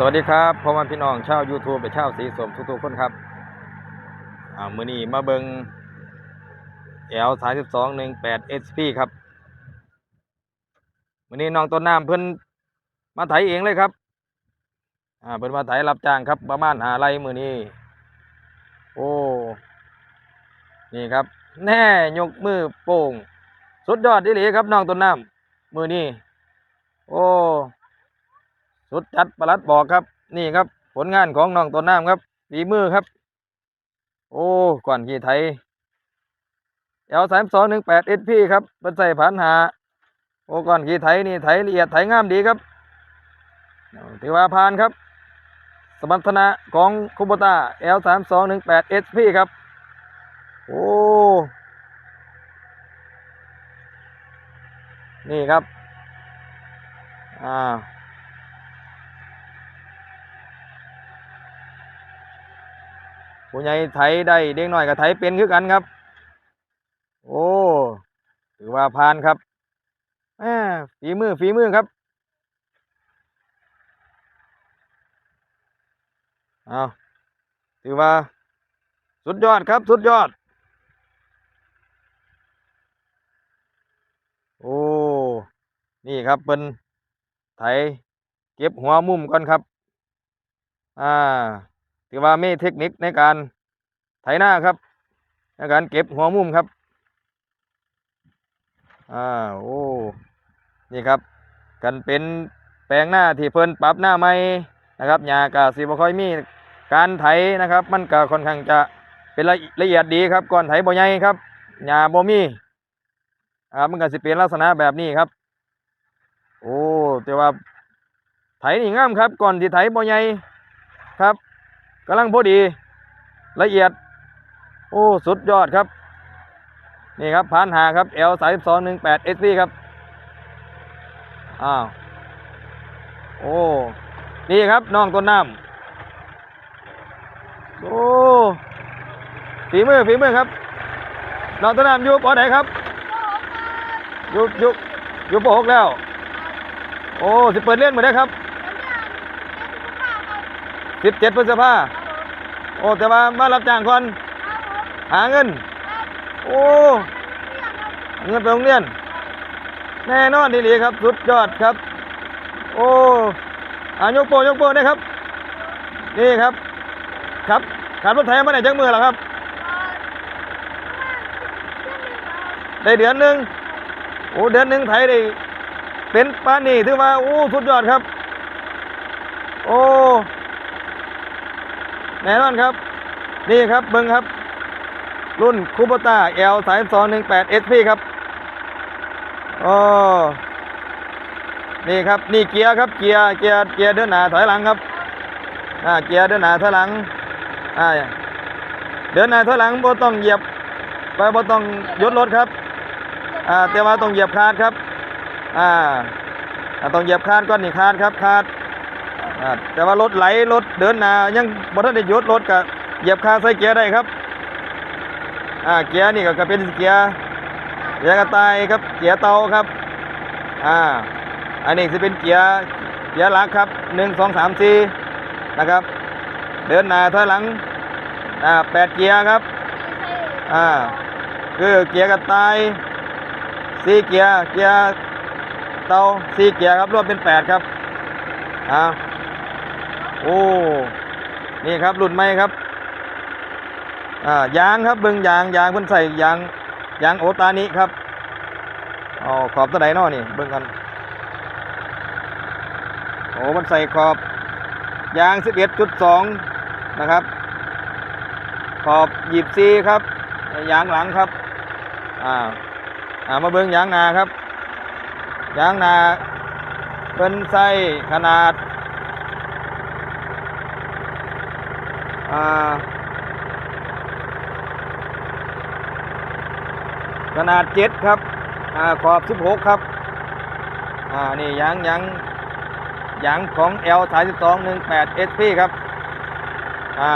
สวัสดีครับพ่อแม่พี่น้องชาว YouTube และชาวสีสมทุกๆคนครับอ่ามือนี้มาเบิง L 3 2 1 8 SP ครับมือนี้น้องต้นน้ำเพิ่นมาไถเองเลยครับอ่าเพิ่นมาไถรับจ้างครับประมาณหาไรมือนี้ โอ้นี่ครับ แน่ยกมือโป่ง สุดยอดดีหลีครับน้องต้นน้ำมือนี้ โอ้ สุดจัดประลัดบอกครับ นี่ครับ ผลงานของน้องต้นน้ำครับฝีมือครับ โอ้ก่อนขี่ไทยเอลสามสองหนึ่งแปดเอสพีครับเป็นใส่ผ่านหาโอ้ก่อนขี่ไทยนี่ไทยละเอียดไทยงามดีครับถือว่าผ่านครับ สมรรถนะของคูโบต้าเอลสามสองหนึ่งแปดเอสพีครับ โอ้นี่ครับ อ่า ผู้ใหญ่ไถได้เด็กน้อยกับไถเป็นคือกันครับ โอ้ถือว่าผ่านครับแหมฝีมือฝีมือครับเอาถือว่า สุดยอดครับสุดยอด โอ้นี่ครับเป็นไถเก็บหัวมุมก่อนครับ อ่า ถือว่ามีเทคนิคในการไถหน้าครับ ในการเก็บหัวมุมครับ อ่า โอ้ นี่ครับ กันเป็นแปลงหน้าที่เพิ่นปรับหน้าใหม่นะครับหญ้ากาสิบ่ค่อยมีการไถนะครับ มันก็ค่อนข้างจะเป็นละละเอียดดีครับ ก่อนไถบ่ใหญ่ครับหญ้าบ่มีอ่ามันก็สิเป็นลักษณะแบบนี้ครับ โอ้แต่ว่าไถนี่งามครับ ก่อนที่ไถบ่ใหญ่ครับ กำลังพอดี ละเอียด โอ้ สุดยอดครับ นี่ครับผ่านหาครับ L 3 2 1 8 SP ครับ อ้าว โอ้ นี่ครับน้องต้นน้ำโอ้ฝีมือฝีมือครับน้องต้นน้ำอยู่ปอไหนครับอยู่อยู่อยู่ปหกแล้ว โอ้สิเปิดเรียนเหมือนได้ครับสิบเจ็ดพฤษภา โอ้แต่ว่ามารับจ้างก่อนหาเงิน โอ้เงินไปโรงเรียน แน่นอนดีๆครับ สุดยอดครับ โอ้อายกโปรยกโปรนะครับ นี่ครับ ครับขับรถไถมาได้จังมือแล้วครับ ได้เดือนหนึ่งโอ้เดือนหนึ่งไถได้ เป็นปานนี่ถือว่าโอ้สุดยอดครับ โอ้แน่นอนครับ นี่ครับเบิ้งครับ รุ่นคูปต้า L 3 2 1 8 SP ครับโอ้นี่ครับนี่เกียร์ครับเกียร์เกียร์เกียร์เดินหน้าถอยหลังครับอ่าเกียร์เดินหน้าถอยหลังอ่าเดินหน้าถอยหลังบ่ต้องเหยียบไปบ่ต้องยดรถครับอ่าแต่ว่าต้องเหยียบคาดครับอ่าต้องเหยียบคาดก่อนนี่คาดครับคาด แต่ว่ารถไหลรถเดินหนายังบ่ทันได้หยุดรถก็เหยียบคาใส่เกียร์ได้ครับอ่าเกียร์นี่ก็กเป็นเกียร์เกียร์กระต่ายครับเกียร์เตาครับอ่าอันนี้จะเป็นเกียร์เกียร์หลักครับหนึ่งสองสามสี่นะครับ เดินหน้าถอยหลังอ่าแปดเกียร์ครับอ่าคือเกียร์กระต่ายสี่เกียร์เกียร์เตาสี่เกียร์ครับรวมเป็นแปดครับอ่า โอ้ นี่ครับรุ่นใหมครับ อ่ายางครับเบิ่งยางยางเพิ่นใส่ยางยางโอตานิครับอ๋อขอบตัวไหนน้อนี่ เบิ่งกัน โอ้มันใส่ขอบ ยาง 11.2 นะครับ ขอบหยิบซีครับยางหลังครับ อ่า อ่า มาเบิ่งยางนาครับ ยางนาเป็นใส่ขนาด อ่า ขนาดเจ็ดครับอขอบสิบหกครับนี่ยางยางยางของ L สายสิบสองหนึ่งแปด SP ครับ อ่า